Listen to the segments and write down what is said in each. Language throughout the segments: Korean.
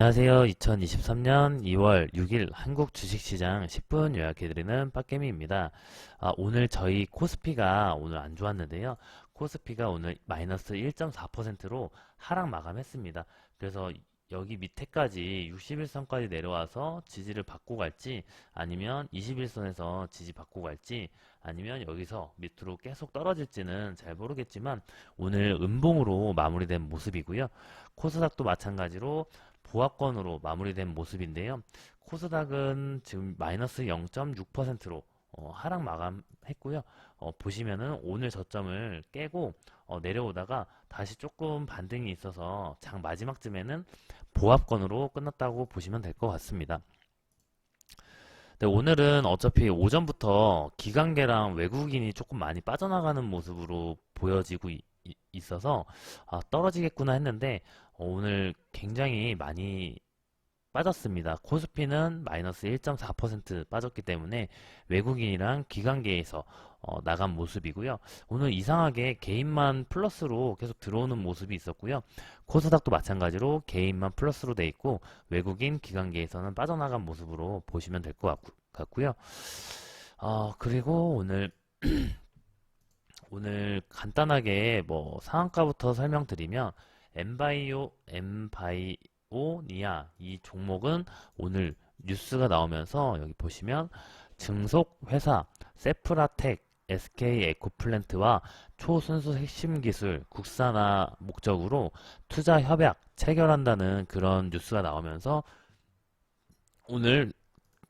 안녕하세요. 2023년 2월 6일 한국 주식시장 10분 요약해드리는 빡개미입니다. 아, 오늘 저희 코스피가 오늘 안 좋았는데요. 코스피가 오늘 마이너스 1.4%로 하락 마감했습니다. 그래서 여기 밑에까지 61선까지 내려와서 지지를 받고 갈지 아니면 21선에서 지지 받고 갈지 아니면 여기서 밑으로 계속 떨어질지는 잘 모르겠지만 오늘 음봉으로 마무리된 모습이고요. 코스닥도 마찬가지로 보합권으로 마무리된 모습인데요. 코스닥은 지금 마이너스 0.6%로 어, 하락 마감했고요. 어, 보시면은 오늘 저점을 깨고 어, 내려오다가 다시 조금 반등이 있어서 장 마지막쯤에는 보합권으로 끝났다고 보시면 될 것 같습니다. 네, 오늘은 어차피 오전부터 기관계랑 외국인이 조금 많이 빠져나가는 모습으로 보여지고 있어서 아, 떨어지겠구나 했는데 어, 오늘 굉장히 많이 빠졌습니다. 코스피는 마이너스 1.4% 빠졌기 때문에 외국인이랑 기관계에서 어, 나간 모습이고요. 오늘 이상하게 개인만 플러스로 계속 들어오는 모습이 있었고요. 코스닥도 마찬가지로 개인만 플러스로 돼 있고 외국인 기관계에서는 빠져나간 모습으로 보시면 될 것 같고요. 어, 그리고 오늘 오늘 간단하게 뭐 상한가부터 설명드리면 엠바이오 엠바이오니아 이 종목은 오늘 뉴스가 나오면서 여기 보시면 증속 회사 세프라텍 SK 에코플랜트와 초순수 핵심 기술 국산화 목적으로 투자 협약 체결한다는 그런 뉴스가 나오면서 오늘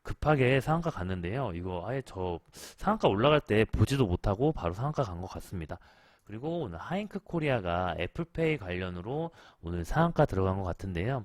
급하게 상한가 갔는데요. 이거 아예 저 상한가 올라갈 때 보지도 못하고 바로 상한가 간 것 같습니다. 그리고 오늘 하잉크 코리아가 애플페이 관련으로 오늘 상한가 들어간 것 같은데요.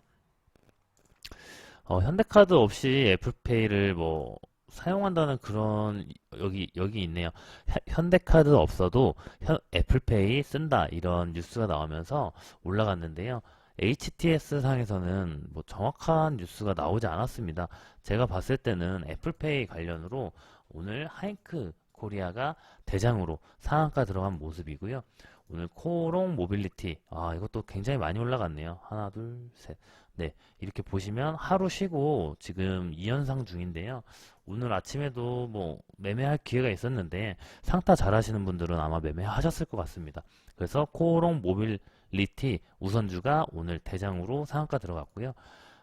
어, 현대카드 없이 애플페이를 뭐 사용한다는 그런 여기 여기 있네요. 현- 현대카드 없어도 현- 애플페이 쓴다 이런 뉴스가 나오면서 올라갔는데요. HTS 상에서는 뭐 정확한 뉴스가 나오지 않았습니다. 제가 봤을 때는 애플페이 관련으로 오늘 하이크 코리아가 대장으로 상한가 들어간 모습이고요. 오늘 코롱 모빌리티 아 이것도 굉장히 많이 올라갔네요. 하나 둘 셋. 네 이렇게 보시면 하루 쉬고 지금 2연상 중인데요. 오늘 아침에도 뭐 매매할 기회가 있었는데 상타 잘 하시는 분들은 아마 매매하셨을 것 같습니다. 그래서 코롱 모빌리티 우선주가 오늘 대장으로 상한가 들어갔고요.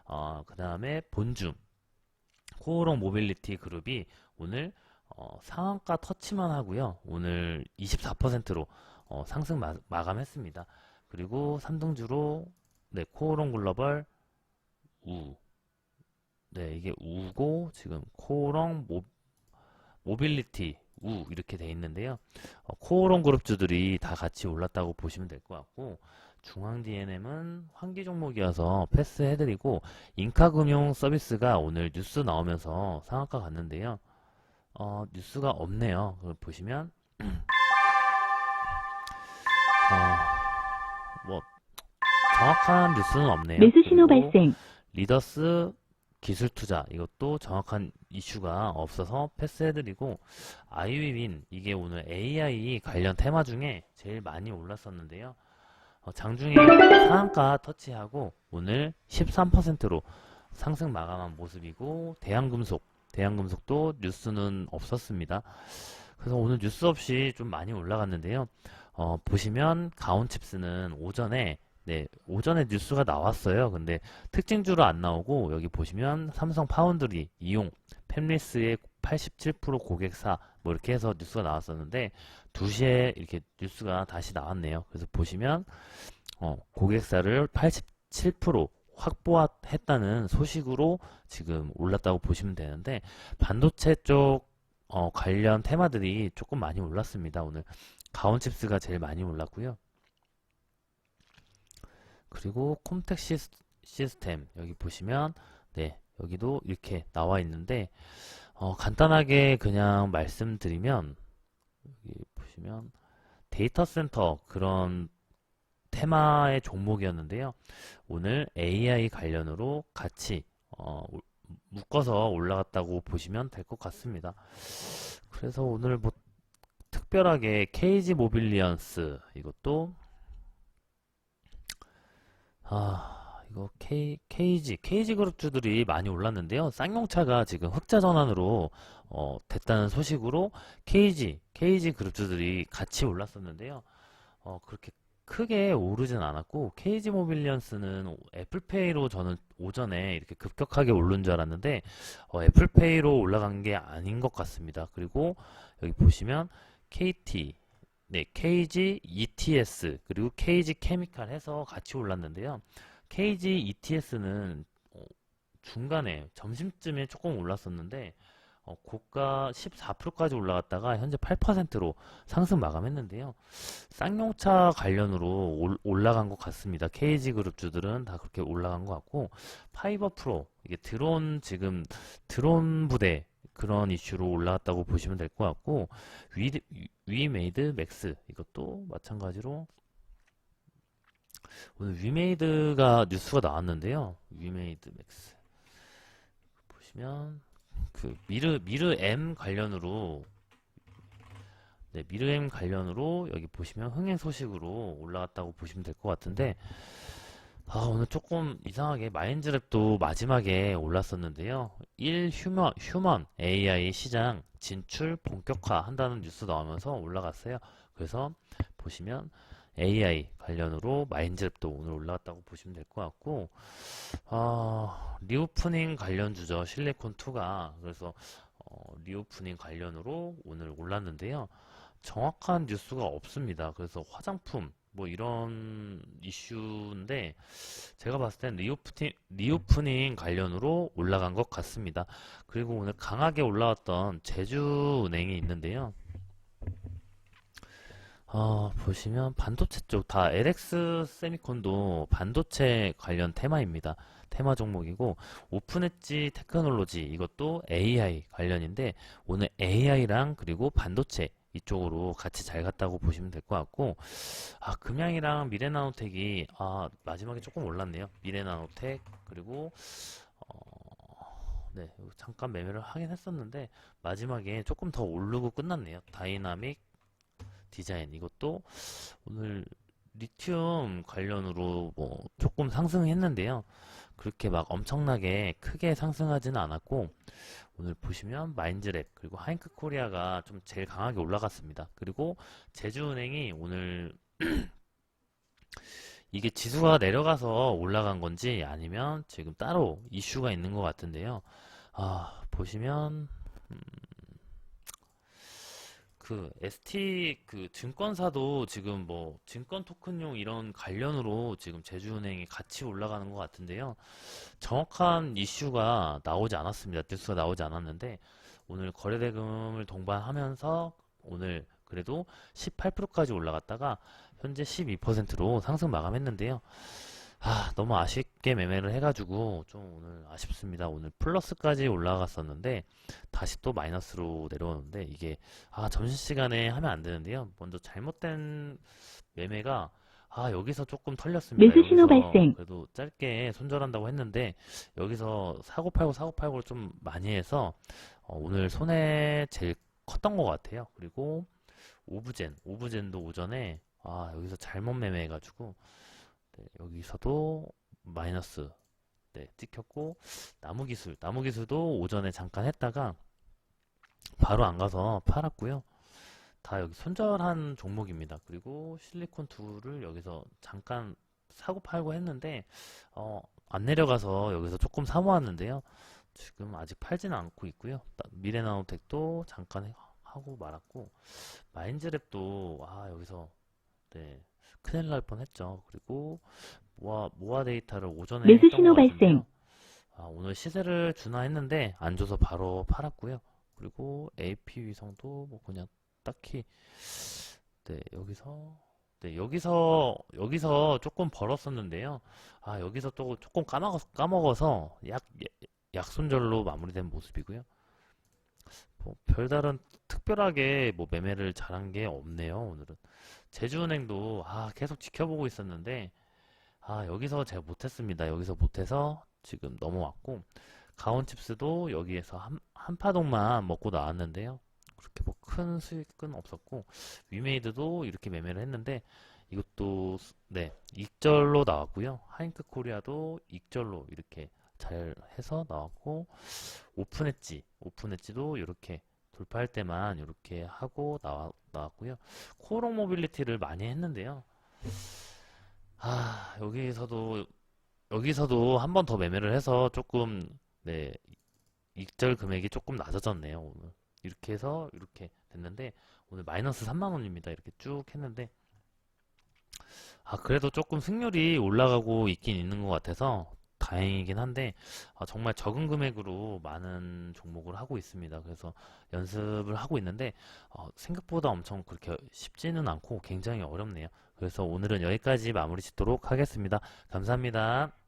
어, 그 다음에 본주 코오롱 모빌리티 그룹이 오늘 어, 상한가 터치만 하고요. 오늘 24%로 어, 상승 마, 마감했습니다. 그리고 3등주로 네, 코오롱 글로벌 우. 네, 이게 우고 지금 코오롱 모, 모빌리티 우 이렇게 돼 있는데요. 어, 코오롱 그룹주들이 다 같이 올랐다고 보시면 될 것 같고 중앙 DNM은 환기 종목이어서 패스해드리고 인카금융 서비스가 오늘 뉴스 나오면서 상한가 갔는데요. 어, 뉴스가 없네요. 그걸 보시면 어, 뭐 정확한 뉴스는 없네요. 매수 신호 발생. 리더스 기술 투자 이것도 정확한 이슈가 없어서 패스해드리고 아이위윈 이게 오늘 AI 관련 테마 중에 제일 많이 올랐었는데요. 어, 장중에 상한가 터치하고 오늘 13%로 상승 마감한 모습이고 대한금속 대한금속도 뉴스는 없었습니다. 그래서 오늘 뉴스 없이 좀 많이 올라갔는데요. 어, 보시면 가온칩스는 오전에 네, 오전에 뉴스가 나왔어요. 근데 특징주로 안 나오고 여기 보시면 삼성 파운드리 이용 팹리스의 87% 고객사 뭐 이렇게 해서 뉴스가 나왔었는데 2시에 이렇게 뉴스가 다시 나왔네요. 그래서 보시면 어, 고객사를 87% 확보했다는 소식으로 지금 올랐다고 보시면 되는데 반도체 쪽 어, 관련 테마들이 조금 많이 올랐습니다. 오늘 가온칩스가 제일 많이 올랐고요. 그리고 콤텍 시스, 시스템 여기 보시면 네 여기도 이렇게 나와 있는데 어, 간단하게 그냥 말씀드리면 여기 보시면 데이터 센터 그런 테마의 종목이었는데요. 오늘 AI 관련으로 같이 어, 올- 묶어서 올라갔다고 보시면 될 것 같습니다. 그래서 오늘 뭐 특별하게 KG 모빌리언스 이것도 아 이거 K, KG, KG 그룹주들이 많이 올랐는데요. 쌍용차가 지금 흑자 전환으로 어, 됐다는 소식으로 KG, KG 그룹주들이 같이 올랐었는데요. 어, 그렇게 크게 오르진 않았고 KG 모빌리언스는 애플페이로 저는 오전에 이렇게 급격하게 오른 줄 알았는데 어, 애플페이로 올라간 게 아닌 것 같습니다. 그리고 여기 보시면 KT, 네, KG ETS 그리고 KG 케미칼 해서 같이 올랐는데요. KG ETS는 중간에 점심쯤에 조금 올랐었는데 어, 고가 14%까지 올라갔다가 현재 8%로 상승 마감했는데요. 쌍용차 관련으로 올, 올라간 것 같습니다. KG 그룹 주들은 다 그렇게 올라간 것 같고 파이버 프로 이게 드론 지금 드론 부대 그런 이슈로 올라갔다고 보시면 될 것 같고 위, 위메이드 맥스 이것도 마찬가지로 오늘 위메이드가 뉴스가 나왔는데요. 위메이드 맥스 보시면 그 미르 미르 M 관련으로 네, 미르 M 관련으로 여기 보시면 흥행 소식으로 올라갔다고 보시면 될 것 같은데 아, 오늘 조금 이상하게 마인즈랩도 마지막에 올랐었는데요. 1 휴먼, 휴먼 AI 시장 진출 본격화 한다는 뉴스 나오면서 올라갔어요. 그래서 보시면 AI 관련으로 마인즈랩도 오늘 올라갔다고 보시면 될 것 같고 아, 리오프닝 관련 주죠. 실리콘2가 그래서 어, 리오프닝 관련으로 오늘 올랐는데요. 정확한 뉴스가 없습니다. 그래서 화장품 뭐 이런 이슈인데 제가 봤을 땐 리오프닝, 리오프닝 관련으로 올라간 것 같습니다. 그리고 오늘 강하게 올라왔던 제주은행이 있는데요. 어, 보시면 반도체 쪽 다 LX 세미콘도 반도체 관련 테마입니다. 테마 종목이고 오픈엣지 테크놀로지 이것도 AI 관련인데 오늘 AI랑 그리고 반도체 이쪽으로 같이 잘 갔다고 보시면 될 것 같고 아 금양이랑 미래나노텍이 아 마지막에 조금 올랐네요 미래나노텍 그리고 어, 네 잠깐 매매를 하긴 했었는데 마지막에 조금 더 오르고 끝났네요 다이나믹 디자인 이것도 오늘 리튬 관련으로 뭐 조금 상승했는데요 그렇게 막 엄청나게 크게 상승하지는 않았고 오늘 보시면 마인즈랩 그리고 하잉크 코리아가 좀 제일 강하게 올라갔습니다. 그리고 제주은행이 오늘 이게 지수가 내려가서 올라간 건지 아니면 지금 따로 이슈가 있는 것 같은데요. 아, 보시면 음, 그 ST 그 증권사도 지금 뭐 증권 토큰용 이런 관련으로 지금 제주은행이 같이 올라가는 것 같은데요. 정확한 이슈가 나오지 않았습니다. 뉴스가 나오지 않았는데 오늘 거래대금을 동반하면서 오늘 그래도 18%까지 올라갔다가 현재 12%로 상승 마감했는데요. 아, 너무 아쉽게 매매를 해가지고 좀 오늘 아쉽습니다. 오늘 플러스까지 올라갔었는데 다시 또 마이너스로 내려오는데 이게 아, 점심시간에 하면 안 되는데요. 먼저 잘못된 매매가 아, 여기서 조금 털렸습니다. 매수 신호 발생. 그래도 짧게 손절한다고 했는데 여기서 사고 팔고 사고 팔고를 좀 많이 해서 어, 오늘 손해 제일 컸던 것 같아요. 그리고 오브젠, 오브젠도 오전에 아, 여기서 잘못 매매해가지고 네, 여기서도 마이너스 네, 찍혔고 나무 기술, 나무 기술도 오전에 잠깐 했다가 바로 안 가서 팔았고요. 다 여기 손절한 종목입니다. 그리고 실리콘2를 여기서 잠깐 사고 팔고 했는데 어, 안 내려가서 여기서 조금 사모았는데요. 지금 아직 팔지는 않고 있고요. 나- 미래나노텍도 잠깐 해- 하고 말았고 마인즈랩도 아 여기서 네 큰일 날 뻔했죠. 그리고 모아 모아 데이터를 오전에 매수 했던 신호. 발생. 아, 오늘 시세를 주나 했는데 안 줘서 바로 팔았고요. 그리고 AP 위성도 뭐 그냥 딱히 네 여기서 네 여기서 여기서 조금 벌었었는데요. 아 여기서 또 조금 까먹어서 까먹어서 약 약손절로 마무리된 모습이고요. 뭐 별다른 특별하게 뭐 매매를 잘한 게 없네요. 오늘은 제주은행도 아 계속 지켜보고 있었는데 아 여기서 제가 못했습니다. 여기서 못해서 지금 넘어왔고 가온칩스도 여기에서 한, 한 파동만 먹고 나왔는데요. 그렇게 뭐 큰 수익은 없었고 위메이드도 이렇게 매매를 했는데 이것도 스- 네 익절로 나왔고요. 하잉크 코리아도 익절로 이렇게 잘 해서 나왔고 오픈 엣지 오픈 엣지도 이렇게 돌파할 때만 이렇게 하고 나왔고요. 코롱 모빌리티를 많이 했는데요. 아 여기서도 여기서도 한 번 더 매매를 해서 조금 네 익절 금액이 조금 낮아졌네요 오늘 이렇게 해서 이렇게 됐는데 오늘 마이너스 3만 원입니다 이렇게 쭉 했는데 아 그래도 조금 승률이 올라가고 있긴 있는 것 같아서 다행이긴 한데 아, 정말 적은 금액으로 많은 종목을 하고 있습니다. 그래서 연습을 하고 있는데 어, 생각보다 엄청 그렇게 쉽지는 않고 굉장히 어렵네요. 그래서 오늘은 여기까지 마무리 짓도록 하겠습니다. 감사합니다